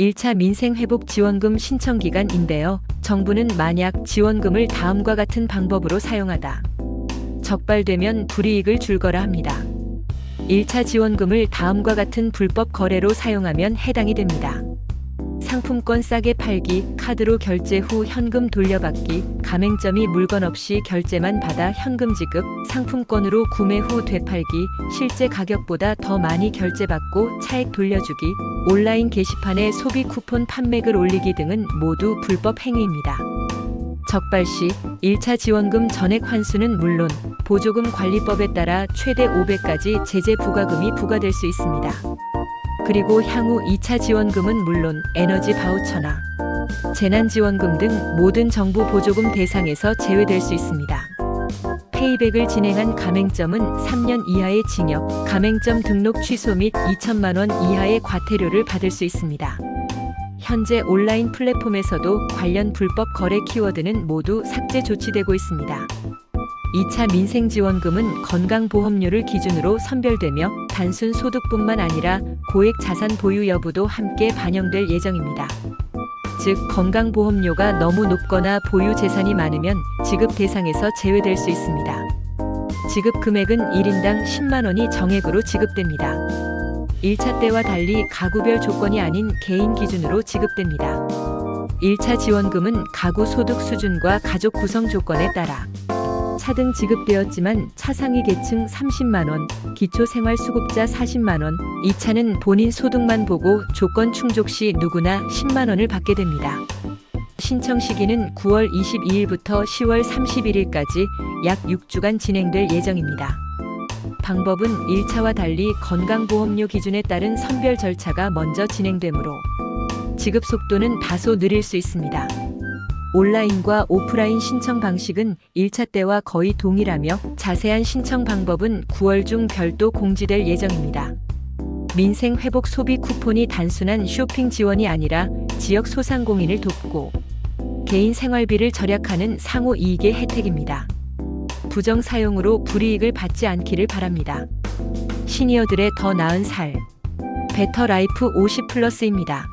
1차 민생회복 지원금 신청 기간인데요. 정부는 만약 지원금을 다음과 같은 방법으로 사용하다. 적발되면 불이익을 줄거라 합니다. 1차 지원금을 다음과 같은 불법 거래로 사용하면 해당이 됩니다. 상품권 싸게 팔기, 카드로 결제 후 현금 돌려받기, 가맹점이 물건 없이 결제만 받아 현금 지급, 상품권으로 구매 후 되팔기, 실제 가격보다 더 많이 결제받고 차액 돌려주기, 온라인 게시판에 소비 쿠폰 판매글 올리기 등은 모두 불법 행위입니다. 적발 시 1차 지원금 전액 환수는 물론 보조금 관리법에 따라 최대 500까지 제재 부과금이 부과될 수 있습니다. 그리고 향후 2차 지원금은 물론 에너지 바우처나 재난지원금 등 모든 정부 보조금 대상에서 제외될 수 있습니다. 페이백을 진행한 가맹점은 3년 이하의 징역, 가맹점 등록 취소 및 2천만 원 이하의 과태료를 받을 수 있습니다. 현재 온라인 플랫폼에서도 관련 불법 거래 키워드는 모두 삭제 조치되고 있습니다. 2차 민생지원금은 건강보험료를 기준으로 선별되며 단순 소득뿐만 아니라 고액 자산 보유 여부도 함께 반영될 예정입니다. 즉, 건강보험료가 너무 높거나 보유 재산이 많으면 지급 대상에서 제외될 수 있습니다. 지급 금액은 1인당 10만 원이 정액으로 지급됩니다. 1차 때와 달리 가구별 조건이 아닌 개인 기준으로 지급됩니다. 1차 지원금은 가구 소득 수준과 가족 구성 조건에 따라 차 등 지급되었지만 차상위 계층 30만원, 기초생활수급자 40만원, 2차는 본인 소득만 보고 조건 충족 시 누구나 10만원을 받게 됩니다. 신청 시기는 9월 22일부터 10월 31일까지 약 6주간 진행될 예정입니다. 방법은 1차와 달리 건강보험료 기준에 따른 선별 절차가 먼저 진행되므로 지급 속도는 다소 느릴 수 있습니다. 온라인과 오프라인 신청 방식은 1차 때와 거의 동일하며 자세한 신청 방법은 9월 중 별도 공지될 예정입니다. 민생 회복 소비 쿠폰이 단순한 쇼핑 지원이 아니라 지역 소상공인을 돕고 개인 생활비를 절약하는 상호 이익의 혜택입니다. 부정 사용으로 불이익을 받지 않기를 바랍니다. 시니어들의 더 나은 살. 베터 라이프 50 플러스입니다.